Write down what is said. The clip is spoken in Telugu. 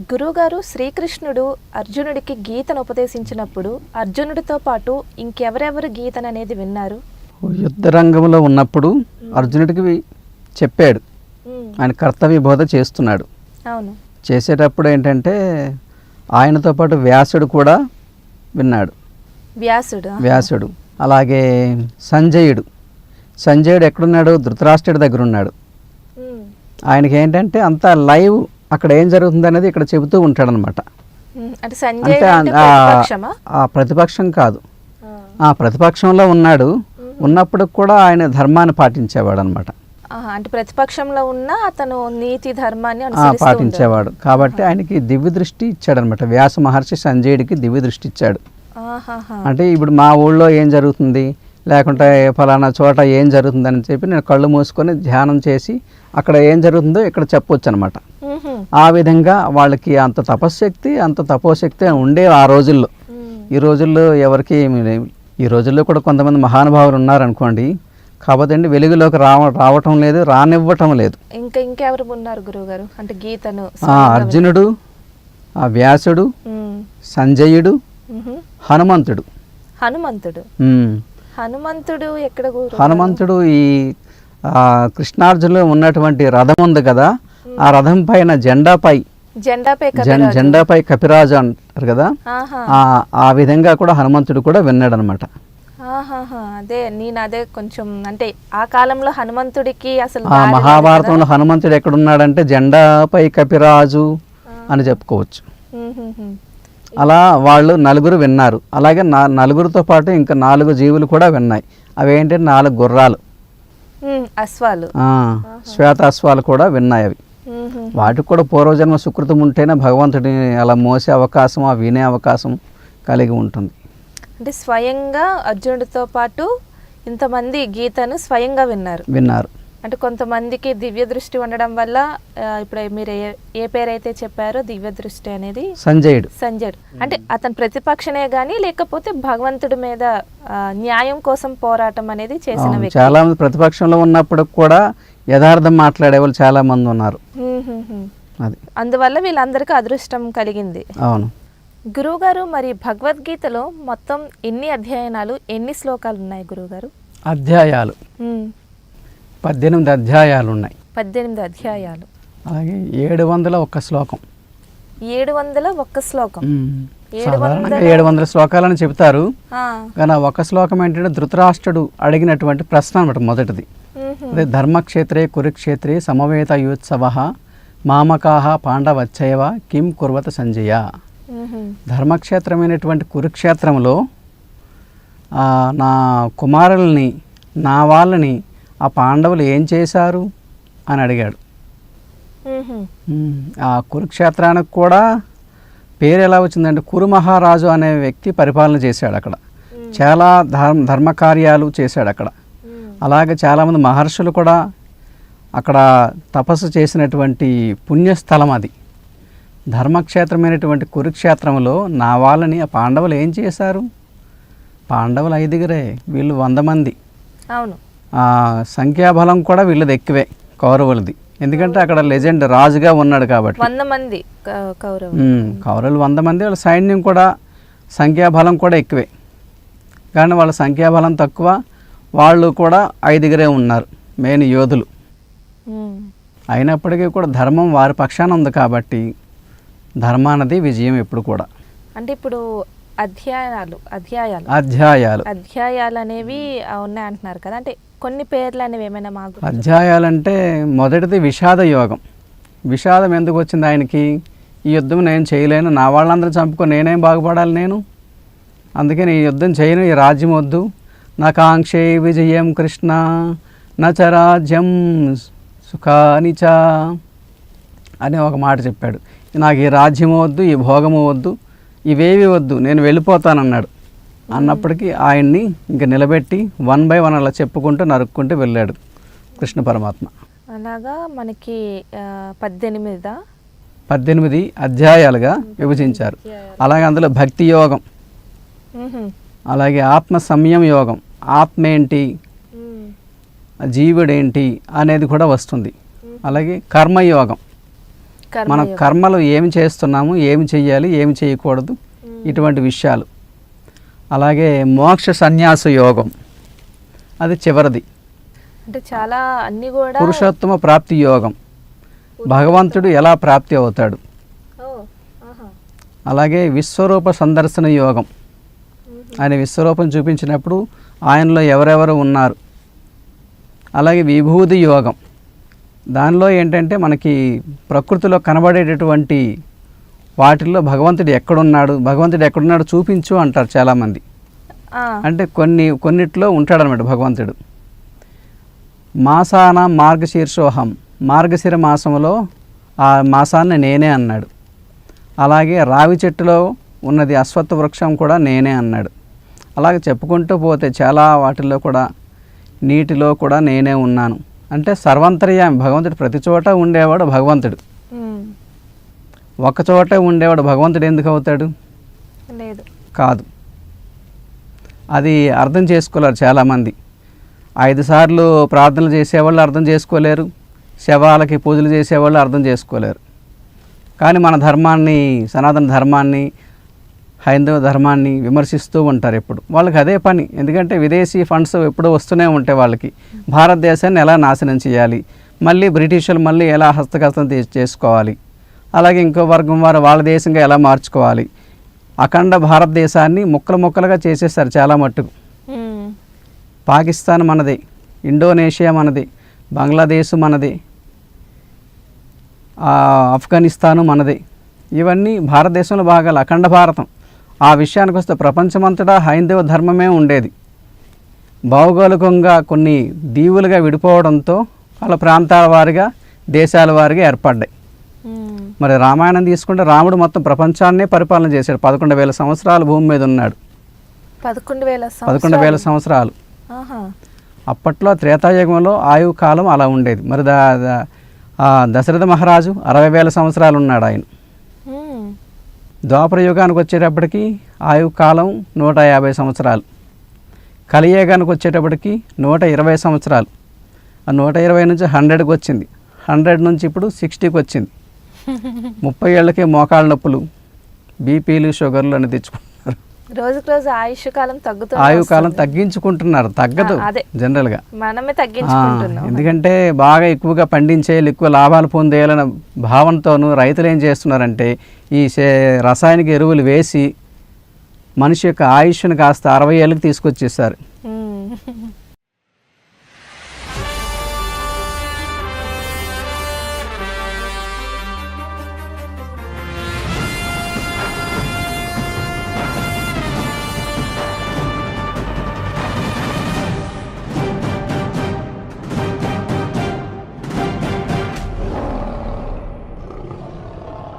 గురువుగారు శ్రీకృష్ణుడు అర్జునుడికి గీతను ఉపదేశించినప్పుడు అర్జునుడితో పాటు ఇంకెవరెవరు గీతను అనేది విన్నారు? యుద్ధ రంగంలో ఉన్నప్పుడు అర్జునుడికి చెప్పాడు. ఆయన కర్తవ్య బోధ చేస్తున్నాడు. అవును. చేసేటప్పుడు ఏంటంటే ఆయనతో పాటు వ్యాసుడు కూడా విన్నాడు. వ్యాసుడు వ్యాసుడు అలాగే సంజయుడు. సంజయుడు ఎక్కడున్నాడు? ధృతరాష్ట్రుడి దగ్గర ఉన్నాడు ఆయనకి ఏంటంటే అంత లైవ్ అక్కడ ఏం జరుగుతుంది అనేది ఇక్కడ చెబుతూ ఉంటాడనమాట అంటే ప్రతిపక్షం కాదు. ఆ, ప్రతిపక్షంలో ఉన్నాడు. ఉన్నప్పుడు కూడా ఆయన ధర్మాన్ని పాటించేవాడు అనమాట అంటే ప్రతిపక్షంలో ఉన్న అతను నీతి ధర్మాన్ని. పాటించేవాడు. కాబట్టి ఆయనకి దివ్య దృష్టి ఇచ్చాడనమాట వ్యాస మహర్షి సంజయుడికి దివ్య దృష్టి ఇచ్చాడు. అంటే ఇప్పుడు మా ఊళ్ళో ఏం జరుగుతుంది? లేకుంటే ఫలానా చోట ఏం జరుగుతుందని చెప్పి నేను కళ్ళు మూసుకొని ధ్యానం చేసి అక్కడ ఏం జరుగుతుందో ఇక్కడ చెప్పొచ్చు అనమాట ఆ విధంగా వాళ్ళకి అంత తపశ్శక్తి అంత తపోశక్తి ఉండే ఆ రోజుల్లో. ఈ రోజుల్లో ఎవరికి ఈ రోజుల్లో కూడా కొంతమంది మహానుభావులు ఉన్నారనుకోండి కాకపోతే అండి వెలుగులోకి రావ రావటం లేదు రానివ్వటం లేదు. ఇంకా ఇంకెవరు ఉన్నారు గురువుగారు? అంటే గీతను ఆ అర్జునుడు ఆ వ్యాసుడు సంజయుడు. హనుమంతుడు. హనుమంతుడు. హనుమంతుడు ఎక్కడ హనుమంతుడు ఈ ఆ, కృష్ణార్జునులో ఉన్నటువంటి రథం ఉంది కదా ఆ రథం పైన జెండాపై జెండాపై. జెండాపై కపిరాజు అంటారు కదా ఆ విధంగా కూడా హనుమంతుడు కూడా విన్నాడు అనమాట అదే నేను అదే కొంచెం అంటే ఆ కాలంలో హనుమంతుడికి అసలు మహాభారతంలో హనుమంతుడు ఎక్కడున్నాడంటే జెండాపై కపిరాజు అని చెప్పుకోవచ్చు. అలా వాళ్ళు నలుగురు విన్నారు. అలాగే నా నలుగురితో పాటు ఇంకా నాలుగు జీవులు కూడా విన్నాయి. అవి ఏంటంటే నాలుగు గుర్రాలు. అశ్వాలు. ఆ, శ్వేతాశ్వాలు కూడా విన్నాయి అవి. వాటికి కూడా పూర్వజన్మ సుకృతం ఉంటేనే భగవంతుడిని అలా మోసే అవకాశం ఆ వినే అవకాశం కలిగి ఉంటుంది. అంటే స్వయంగా అర్జునుడితో పాటు ఇంతమంది గీతను స్వయంగా విన్నారు. విన్నారు. అంటే కొంతమందికి దివ్య దృష్టి ఉండడం వల్ల ఇప్పుడు మీరు ఏ ఏ పేరైతే చెప్పారో దివ్య దృష్టి అనేది సంజయుడు. సంజయుడు. అంటే అతను ప్రతిపక్షనే గాని లేకపోతే భగవంతుడి మీద న్యాయం కోసం పోరాటం అనేది చేసిన చాలా మంది ప్రతిపక్షంలో ఉన్నప్పుడు కూడా యథార్థం మాట్లాడే వాళ్ళు చాలా మంది ఉన్నారు. అది. అందువల్ల వీళ్ళందరికీ అదృష్టం కలిగింది. అవును. గురువుగారు మరి భగవద్గీతలో మొత్తం ఎన్ని అధ్యయనాలు ఎన్ని శ్లోకాలు ఉన్నాయి గురువుగారు? అధ్యాయాలు. పద్దెనిమిది అధ్యాయాలు ఉన్నాయి పద్దెనిమిది అధ్యాయాలు. అలాగే ఏడు వందల ఒక్క శ్లోకం. ఏడు వందల ఒక్క శ్లోకం. సాధారణంగా ఏడు వందల శ్లోకాలని చెప్తారు ఆ. కానీ ఒక శ్లోకం ఏంటంటే ధృతరాష్ట్రుడు అడిగినటువంటి ప్రశ్న అనమాట మొదటిది. అదే ధర్మక్షేత్రే కురుక్షేత్రే సమవేత యోత్సవ మామకాహ పాండవచ్చయవ కిం కుర్వత సంజయ. ధర్మక్షేత్రమైనటువంటి కురుక్షేత్రంలో నా కుమారుల్ని నా వాళ్ళని ఆ పాండవులు ఏం చేశారు? అని అడిగాడు. ఆ కురుక్షేత్రానికి కూడా పేరు ఎలా వచ్చిందంటే కురు మహారాజు అనే వ్యక్తి పరిపాలన చేశాడు అక్కడ. చాలా ధర్మ ధర్మ కార్యాలు చేశాడు అక్కడ. అలాగే చాలామంది మహర్షులు కూడా అక్కడ తపస్సు చేసినటువంటి పుణ్యస్థలం అది. ధర్మక్షేత్రమైనటువంటి కురుక్షేత్రంలో నా వాళ్ళని ఆ పాండవులు ఏం చేశారు? పాండవులు ఐదుగురే వీళ్ళు వంద మంది. అవును. సంఖ్యాబలం కూడా వీళ్ళది ఎక్కువే కౌరవులది. ఎందుకంటే అక్కడ లెజెండ్ రాజుగా ఉన్నాడు కాబట్టి. వంద మంది కౌరవులు. వంద మంది వాళ్ళ సైన్యం కూడా సంఖ్యాబలం కూడా ఎక్కువే. కానీ వాళ్ళ సంఖ్యాబలం తక్కువ వాళ్ళు కూడా ఐదుగురే ఉన్నారు మెయిన్ యోధులు. అయినప్పటికీ కూడా ధర్మం వారి పక్షాన ఉంది కాబట్టి ధర్మానది విజయం ఎప్పుడు కూడా. అంటే ఇప్పుడు అధ్యాయాలు అధ్యాయాలు. అధ్యాయాలు. అధ్యాయాలు అనేవి ఉన్నాయి అంటున్నారు కదా. అంటే కొన్ని పేర్లు అనేవి ఏమైనా మాకు అధ్యాయాలంటే మొదటిది విషాద యోగం. విషాదం ఎందుకు వచ్చింది ఆయనకి? ఈ యుద్ధం నేను చేయలేను. నా వాళ్ళందరూ చంపుకొని నేనేం బాగుపడాలి నేను? అందుకని ఈ యుద్ధం చేయను ఈ రాజ్యం వద్దు. నా కాంక్షే విజయం కృష్ణ నచ రాజ్యం సుఖానిచ అని ఒక మాట చెప్పాడు. నాకు ఈ రాజ్యము వద్దు ఈ భోగము వద్దు. ఇవేవి వద్దు నేను వెళ్ళిపోతానన్నాడు. అన్నప్పటికీ ఆయన్ని ఇంక నిలబెట్టి వన్ బై వన్ అలా చెప్పుకుంటూ నరుక్కుంటూ వెళ్ళాడు కృష్ణ పరమాత్మ. అలాగా మనకి పద్దెనిమిదా పద్దెనిమిది అధ్యాయాలుగా విభజించారు. అలాగే అందులో భక్తి యోగం. అలాగే ఆత్మ సంయమ యోగం ఆత్మ ఏంటి. జీవుడేంటి అనేది కూడా వస్తుంది. అలాగే కర్మయోగం కర్మ మన. కర్మలు ఏమి చేస్తున్నాము ఏమి చెయ్యాలి ఏమి చేయకూడదు ఇటువంటి విషయాలు. అలాగే మోక్ష సన్యాస యోగం. అది చివరిది. అంటే చాలా అన్ని కూడా పురుషోత్తమ ప్రాప్తి యోగం. భగవంతుడు ఎలా ప్రాప్తి అవుతాడు. అలాగే విశ్వరూప సందర్శన యోగం. ఆయన విశ్వరూపం చూపించినప్పుడు ఆయనలో ఎవరెవరు ఉన్నారు? అలాగే విభూది యోగం. దానిలో ఏంటంటే మనకి ప్రకృతిలో కనబడేటటువంటి వాటిల్లో భగవంతుడు ఎక్కడున్నాడు భగవంతుడు ఎక్కడున్నాడు చూపించు అంటారు చాలామంది. అంటే కొన్ని కొన్నిట్లో ఉంటాడనమాట భగవంతుడు. మాసాన మార్గశీర్షోహం మార్గశిర మాసంలో ఆ మాసాన్ని నేనే అన్నాడు. అలాగే రావి చెట్టులో ఉన్నది అశ్వత్థ వృక్షం కూడా నేనే అన్నాడు. అలాగే చెప్పుకుంటూ పోతే చాలా వాటిల్లో కూడా నీటిలో కూడా నేనే ఉన్నాను. అంటే సర్వంతర్యామి భగవంతుడు ప్రతి చోట ఉండేవాడు భగవంతుడు. చోటే ఉండేవాడు భగవంతుడు ఎందుకు అవుతాడు? లేదు. కాదు. అది అర్థం చేసుకోలేరు చాలామంది. ఐదు సార్లు ప్రార్థనలు చేసేవాళ్ళు అర్థం చేసుకోలేరు. శవాలకి పూజలు చేసేవాళ్ళు అర్థం చేసుకోలేరు. కానీ మన ధర్మాన్ని సనాతన ధర్మాన్ని హైందవ ధర్మాన్ని విమర్శిస్తూ ఉంటారు ఎప్పుడు. వాళ్ళకి అదే పని. ఎందుకంటే విదేశీ ఫండ్స్ ఎప్పుడూ వస్తూనే ఉంటాయి వాళ్ళకి. భారతదేశాన్ని ఎలా నాశనం చేయాలి? మళ్ళీ బ్రిటిషర్లు మళ్ళీ ఎలా హస్తగతం చేసుకోవాలి? అలాగే ఇంకో వర్గం వారు వాళ్ళ దేశంగా ఎలా మార్చుకోవాలి? అఖండ భారతదేశాన్ని ముక్కలు ముక్కలుగా చేసేసారు చాలా మట్టుకు. పాకిస్తాన్ మనది. ఇండోనేషియా మనది. బంగ్లాదేశ్ మనది. ఆఫ్ఘనిస్తాను మనది. ఇవన్నీ భారతదేశంలో భాగాలు అఖండ భారతం. ఆ విషయానికి వస్తే ప్రపంచమంతటా హైందవ ధర్మమే ఉండేది. భౌగోళికంగా కొన్ని దీవులుగా విడిపోవడంతో వాళ్ళ ప్రాంతాల వారిగా దేశాల వారిగా ఏర్పడ్డాయి. మరి రామాయణం తీసుకుంటే రాముడు మొత్తం ప్రపంచాన్నే పరిపాలన చేశాడు. పదకొండు వేల సంవత్సరాలు భూమి మీద ఉన్నాడు. పదకొండు వేల పదకొండు వేల సంవత్సరాలు. అప్పట్లో త్రేతాయుగంలో ఆయువు కాలం అలా ఉండేది. మరి దశరథ మహారాజు అరవై వేల సంవత్సరాలు ఉన్నాడు ఆయన. ద్వాపర యుగానికి వచ్చేటప్పటికి ఆయు కాలం నూట యాభై సంవత్సరాలు. కలియుగానికి వచ్చేటప్పటికి నూట ఇరవై సంవత్సరాలు. ఆ నూట ఇరవై నుంచి హండ్రెడ్కి వచ్చింది. హండ్రెడ్ నుంచి ఇప్పుడు సిక్స్టీకి వచ్చింది. ముప్పై ఏళ్ళకే మోకాళ్ళ నొప్పులు బీపీలు షుగర్లు అని తెచ్చుకుంటాం రోజుకు రోజు ఆయుష్ కాలం తగ్గుతుంది కాలం తగ్గించుకుంటున్నారు తగ్గదు ఆ, అదే. జనరల్గా మనమే తగ్గించుకుంటున్నాం. ఎందుకంటే బాగా ఎక్కువగా పండించేయాలి ఎక్కువ లాభాలు పొందేయాలన్న భావనతోనూ రైతులు ఏం చేస్తున్నారంటే ఈ రసాయనిక ఎరువులు వేసి మనిషి యొక్క ఆయుష్ను కాస్త అరవై ఏళ్ళకి తీసుకొచ్చేసారు